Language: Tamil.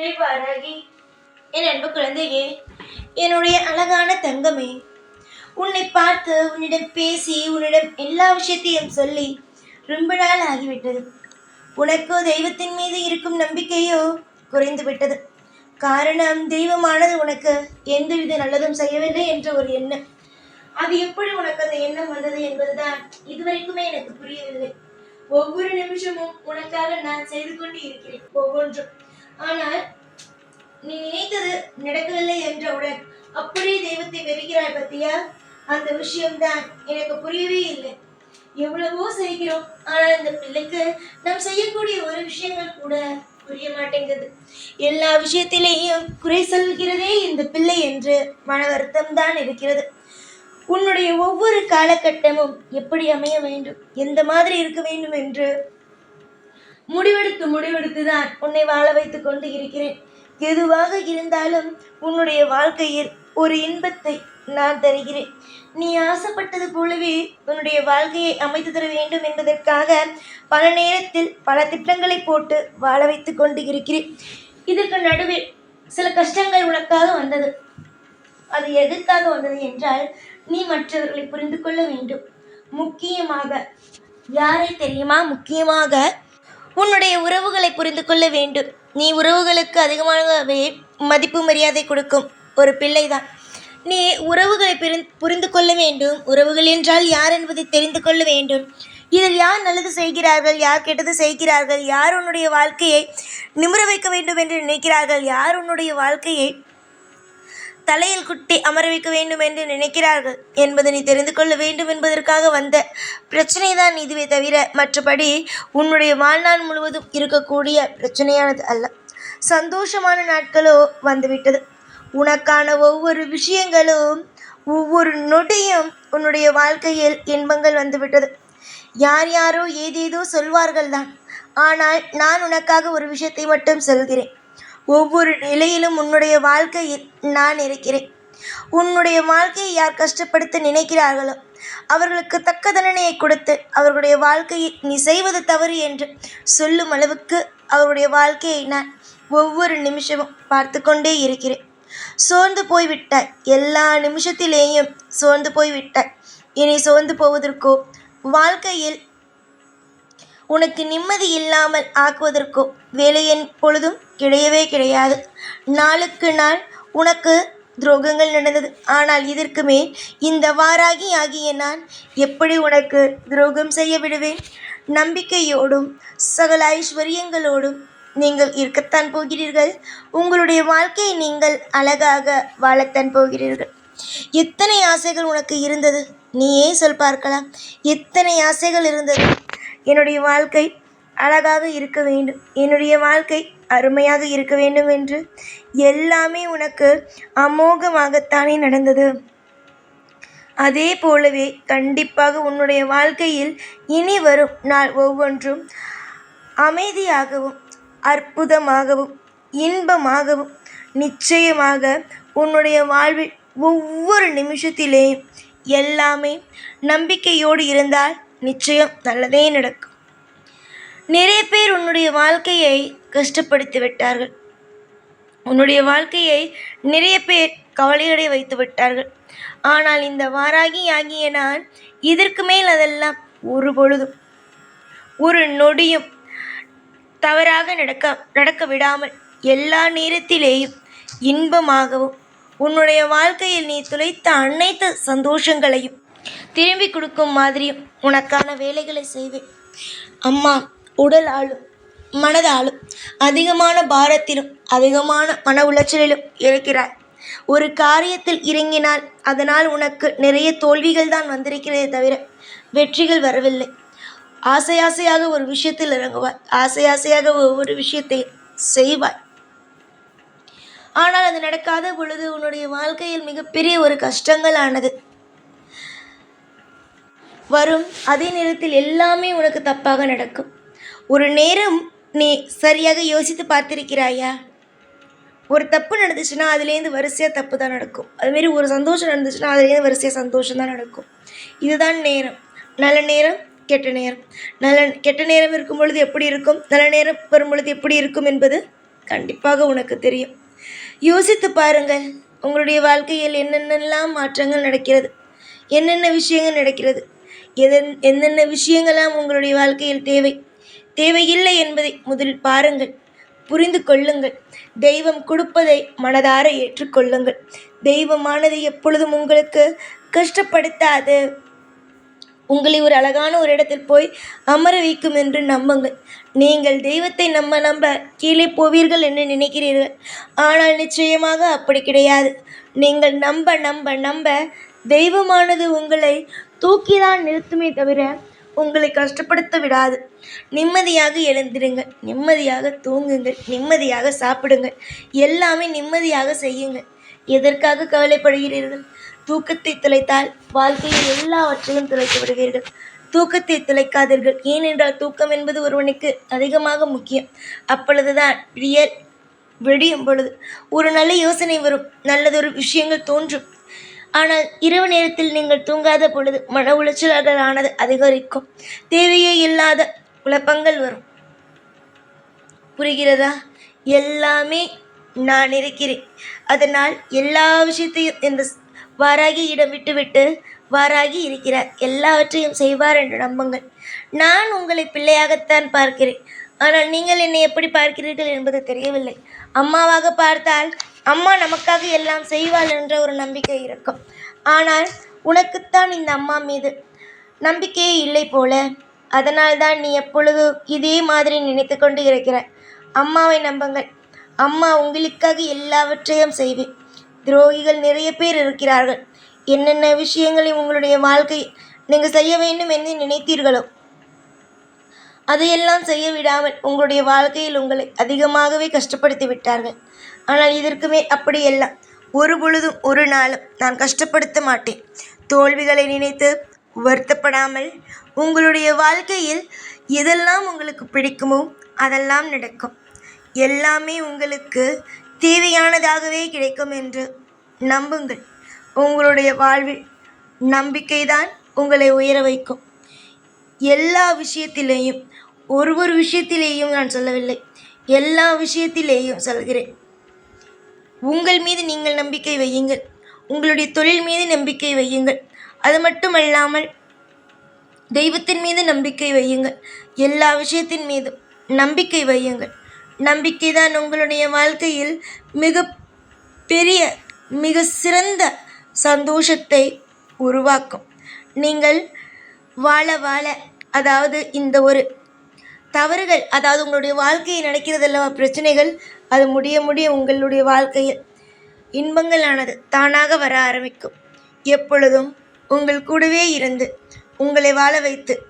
வாராகி என் அன்பு குழந்தையே என்னுடைய அழகான தங்கமே உன்னை பார்த்து உன்னிடம் பேசி உன்னிடம் எல்லா விஷயத்தையும் சொல்லி ரொம்ப நாள் ஆகிவிட்டது. உனக்கோ தெய்வத்தின் மீது இருக்கும் நம்பிக்கையோ குறைந்து விட்டது காரணம் தெய்வமானது உனக்கு எந்தவித நல்லதும் செய்யவில்லை என்ற ஒரு எண்ணம். அது எப்படி உனக்கு அந்த எண்ணம் வந்தது என்பதுதான் இதுவரைக்குமே எனக்கு புரியவில்லை. ஒவ்வொரு நிமிஷமும் உனக்காக நான் செய்து கொண்டு இருக்கிறேன் ஒவ்வொன்றும். ஆனால் நீ நினைத்தது நடக்கவில்லை என்றவுடன் அப்படியே தெய்வத்தை வெறுகிறாய் பத்தியா? அந்த விஷயம்தான் எனக்கு புரியவே இல்லை. எவ்வளவோ செய்கிறோம் ஆனால் இந்த பிள்ளைக்கு நாம் செய்யக்கூடிய ஒரு விஷயங்கள் கூட புரிய மாட்டேங்குது. எல்லா விஷயத்திலேயும் குறை சொல்கிறதே இந்த பிள்ளை என்று மன வருத்தம் தான் இருக்கிறது. உன்னுடைய ஒவ்வொரு காலகட்டமும் எப்படி அமைய வேண்டும்? எந்த மாதிரி இருக்க வேண்டும் என்று முடிவெடுத்து முடிவெடுத்து தான் உன்னை வாழ வைத்துக் கொண்டு இருக்கிறேன். எதுவாக இருந்தாலும் உன்னுடைய வாழ்க்கையில் ஒரு இன்பத்தை நான் தருகிறேன். நீ ஆசைப்பட்டது போலவே உன்னுடைய வாழ்க்கையை அமைத்து தர வேண்டும் என்பதற்காக பல நேரத்தில் பல திட்டங்களை போட்டு வாழ வைத்துக் கொண்டு இருக்கிறேன். இதற்கு நடுவில் சில கஷ்டங்கள் உனக்காக வந்தது. அது எதற்காக வந்தது என்றால் நீ மற்றவர்களை புரிந்து கொள்ள வேண்டும். முக்கியமாக யாரை தெரியுமா? முக்கியமாக உன்னுடைய உறவுகளை புரிந்து கொள்ள வேண்டும். நீ உறவுகளுக்கு அதிகமாகவே மதிப்பு மரியாதை கொடுக்கும் ஒரு பிள்ளைதான். நீ உறவுகளை புரிந்து கொள்ள வேண்டும். உறவுகள் என்றால் யார் என்பதை தெரிந்து கொள்ள வேண்டும். இதில் யார் நல்லது செய்கிறார்கள் யார் கெட்டது செய்கிறார்கள் யார் உன்னுடைய வாழ்க்கையை நிமிர வைக்க வேண்டும் என்று நினைக்கிறார்கள் யார் உன்னுடைய வாழ்க்கையை தலையில் குட்டி அமர வைக்க வேண்டும் என்று நினைக்கிறார்கள். என்பதை நீ தெரிந்து கொள்ள வேண்டும் என்பதற்காக வந்த பிரச்சனை தான் இதுவே தவிர மற்றபடி உன்னுடைய வாழ்நாள் முழுவதும் இருக்கக்கூடிய பிரச்சனையானது அல்ல. சந்தோஷமான நாட்களோ வந்துவிட்டது. உனக்கான ஒவ்வொரு விஷயங்களும் ஒவ்வொரு நொடியும் உன்னுடைய வாழ்க்கையில் இன்பங்கள் வந்துவிட்டது. யார் யாரோ ஏதேதோ சொல்வார்கள் தான் ஆனால் நான் உனக்காக ஒரு விஷயத்தை மட்டும் சொல்கிறேன். ஒவ்வொரு நிலையிலும் உன்னுடைய வாழ்க்கையில் நான் இருக்கிறேன். உன்னுடைய வாழ்க்கையை யார் கஷ்டப்படுத்த நினைக்கிறார்களோ அவர்களுக்கு தக்க தண்டனையை கொடுத்து அவர்களுடைய வாழ்க்கையை நீ செய்வது தவறு என்று சொல்லும் அளவுக்கு அவருடைய வாழ்க்கையை நான் ஒவ்வொரு நிமிஷமும் பார்த்து கொண்டே இருக்கிறேன். சோர்ந்து போய்விட்டாய். எல்லா நிமிஷத்திலேயும் சோர்ந்து போய்விட்டாய். இனி சோர்ந்து போவதற்கோ வாழ்க்கையில் உனக்கு நிம்மதி இல்லாமல் ஆக்குவதற்கோ வேலையின் பொழுதும் கிடையவே கிடையாது. நாளுக்கு நாள் உனக்கு துரோகங்கள் நடந்தது. ஆனால் இதற்கு மேல் இந்த வாராகி ஆகிய நான் எப்படி உனக்கு துரோகம் செய்ய விடுவேன்? நம்பிக்கையோடும் சகல ஐஸ்வர்யங்களோடும் நீங்கள் இருக்கத்தான் போகிறீர்கள். உங்களுடைய வாழ்க்கையை நீங்கள் அழகாக வாழத்தான் போகிறீர்கள். எத்தனை ஆசைகள் உனக்கு இருந்தது? நீயே சொல் பார்க்கலாம். எத்தனை ஆசைகள் இருந்தது? என்னுடைய வாழ்க்கை அழகாக இருக்க வேண்டும். என்னுடைய வாழ்க்கை அருமையாக இருக்க வேண்டும் என்று எல்லாமே உனக்கு அமோகமாகத்தானே நடந்தது. அதே போலவே கண்டிப்பாக உன்னுடைய வாழ்க்கையில் இனி வரும் நாள் ஒவ்வொன்றும் அமைதியாகவும் அற்புதமாகவும் இன்பமாகவும் நிச்சயமாக உன்னுடைய வாழ்வில் ஒவ்வொரு நிமிஷத்திலேயும் எல்லாமே நம்பிக்கையோடு இருந்தால் நிச்சயம் நல்லதே நடக்கும். நிறைய பேர் உன்னுடைய வாழ்க்கையை கஷ்டப்படுத்தி விட்டார்கள் உன்னுடைய வாழ்க்கையை நிறைய பேர் கவலையடை வைத்து விட்டார்கள் ஆனால் இந்த வாராகி ஆகிய நான் இதற்கு மேல் அதெல்லாம் ஒரு பொழுதும் ஒரு நொடியும் தவறாக நடக்க நடக்க விடாமல் எல்லா நேரத்திலேயும் இன்பமாகவும் உன்னுடைய வாழ்க்கையில் நீ துளைத்த அனைத்து சந்தோஷங்களையும் திரும்பி கொடுக்கும் மாதிரியும் உனக்கான வேலைகளை செய்வேன். அம்மா உடல் ஆளும் மனதாலும் அதிகமான பாரத்திலும் அதிகமான மன உளைச்சலிலும் இருக்கிறாய். ஒரு காரியத்தில் இறங்கினால் அதனால் உனக்கு நிறைய தோல்விகள் தான் வந்திருக்கிறதே தவிர வெற்றிகள் வரவில்லை. ஆசை ஆசையாக ஒரு விஷயத்தில் இறங்குவாய். ஆசை ஆசையாக ஒவ்வொரு விஷயத்தை செய்வாய். ஆனால் அது நடக்காத பொழுது உன்னுடைய வாழ்க்கையில் மிகப்பெரிய ஒரு கஷ்டங்கள் ஆனது. வரும். அதே நேரத்தில் எல்லாமே உனக்கு தப்பாக நடக்கும். ஒரு நேரம் நீ சரியாக யோசித்து பார்த்திருக்கிறாயா? ஒரு தப்பு நடந்துச்சுன்னா அதுலேருந்து வரிசையாக தப்பு தான் நடக்கும். அதுமாரி ஒரு சந்தோஷம் நடந்துச்சுன்னா அதுலேருந்து வரிசையாக சந்தோஷம் தான் நடக்கும். இதுதான் நேரம். நல்ல நேரம் கெட்ட நேரம். நல்ல கெட்ட நேரம் இருக்கும் பொழுது எப்படி இருக்கும்? நல்ல நேரம் வரும் பொழுது எப்படி இருக்கும் என்பது கண்டிப்பாக உனக்கு தெரியும். யோசித்து பாருங்கள். உங்களுடைய வாழ்க்கையில் என்னென்னலாம் மாற்றங்கள் நடக்கிறது? என்னென்ன விஷயங்கள் நடக்கிறது? எதன் என்னென்ன விஷயங்களாம் உங்களுடைய வாழ்க்கையில் தேவை? தேவையில்லை என்பதை முதலில் பாருங்கள். புரிந்து கொள்ளுங்கள். தெய்வம் கொடுப்பதை மனதார ஏற்றுக்கொள்ளுங்கள். தெய்வமானது எப்பொழுதும் உங்களுக்கு கஷ்டப்படுத்தாது. உங்களை ஒரு அழகான ஒரு இடத்தில் போய் அமர வைக்கும் என்று நம்புங்கள். நீங்கள் தெய்வத்தை நம்ப நம்ப கீழே போவீர்கள் என்று நினைக்கிறீர்கள். ஆனால் நிச்சயமாக அப்படி கிடையாது. நீங்கள் நம்ப நம்ப நம்ப தெய்வமானது உங்களை தூக்கி தான் நிறுத்துமே தவிர உங்களை கஷ்டப்படுத்த விடாது. நிம்மதியாக எழுந்திருங்கள். நிம்மதியாக தூங்குங்கள். நிம்மதியாக சாப்பிடுங்கள். எல்லாமே நிம்மதியாக செய்யுங்கள். எதற்காக கவலைப்படுகிறீர்கள்? தூக்கத்தை தொலைத்தால் வாழ்க்கையில் எல்லாவற்றையும் தொலைத்து விடுவீர்கள். தூக்கத்தை தொலைக்காதீர்கள் ஏனென்றால் தூக்கம் என்பது ஒருவனுக்கு அதிகமாக முக்கியம். அப்பொழுதுதான் விடியல் விடியும் பொழுது ஒரு நல்ல யோசனை வரும். நல்லதொரு விஷயங்கள் தோன்றும். ஆனால் இரவு நேரத்தில் நீங்கள் தூங்காத பொழுது மன உளைச்சல்கள் ஆனது அதிகரிக்கும். தேவையே இல்லாத குழப்பங்கள் வரும். புரிகிறதா? எல்லாமே நான் இருக்கிறேன். அதனால் எல்லா விஷயத்தையும் இந்த வாராகி இடம் விட்டுவிட்டு வாராகி இருக்கிறார். எல்லாவற்றையும் செய்வார் என்று நம்புங்கள். நான் உங்களை பிள்ளையாகத்தான் பார்க்கிறேன். ஆனால் நீங்கள் என்னை எப்படி பார்க்கிறீர்கள் என்பது தெரியவில்லை. அம்மாவாக பார்த்தால் அம்மா நமக்காக எல்லாம் செய்வாள் என்ற ஒரு நம்பிக்கை இருக்கும். ஆனால் உனக்குத்தான் இந்த அம்மா மீது நம்பிக்கையே இல்லை போல. அதனால்தான் நீ எப்பொழுது இதே மாதிரி நினைத்து கொண்டு இருக்கிறாய்? அம்மாவை நம்புங்கள். அம்மா உங்களுக்காக எல்லாவற்றையும் செய்வேன். துரோகிகள் நிறைய பேர் இருக்கிறார்கள். என்னென்ன விஷயங்களை உங்களுடைய வாழ்க்கை நீங்கள் செய்ய வேண்டும் என்று நினைத்தீர்களோ அதையெல்லாம் செய்ய விடாமல் உங்களுடைய வாழ்க்கையில் உங்களை அதிகமாகவே கஷ்டப்படுத்தி விட்டார்கள். ஆனால் இதற்குமே அப்படியெல்லாம். ஒரு பொழுதும் ஒரு நாளும் நான் கஷ்டப்படுத்த மாட்டேன். தோல்விகளை நினைத்து வருத்தப்படாமல் உங்களுடைய வாழ்க்கையில் எதெல்லாம் உங்களுக்கு பிடிக்குமோ அதெல்லாம் நடக்கும். எல்லாமே உங்களுக்கு தேவையானதாகவே கிடைக்கும் என்று நம்புங்கள். உங்களுடைய வாழ்வில் நம்பிக்கைதான் உங்களை உயர வைக்கும். எல்லா விஷயத்திலேயும் ஒரு ஒரு விஷயத்திலேயும் நான் சொல்லவில்லை. எல்லா விஷயத்திலேயும் சொல்கிறேன். உங்கள் மீது நீங்கள் நம்பிக்கை வையுங்கள். உங்களுடைய தொழில் மீது நம்பிக்கை வையுங்கள். அது மட்டுமல்லாமல் தெய்வத்தின் மீது நம்பிக்கை வையுங்கள். எல்லா விஷயத்தின் மீதும் நம்பிக்கை வையுங்கள். நம்பிக்கை தான் உங்களுடைய வாழ்க்கையில் மிக பெரிய மிக சிறந்த சந்தோஷத்தை உருவாக்கும். நீங்கள் வாழ வாழ அதாவது இந்த ஒரு தவறுகள் அதாவது உங்களுடைய வாழ்க்கையில் நடக்கிறதல்லவா பிரச்சனைகள் அது முடிய முடிய உங்களுடைய வாழ்க்கையில் இன்பங்களானது தானாக வர ஆரம்பிக்கும். எப்பொழுதும் உங்கள் கூடவே இருந்து உங்களை வாழ வைத்து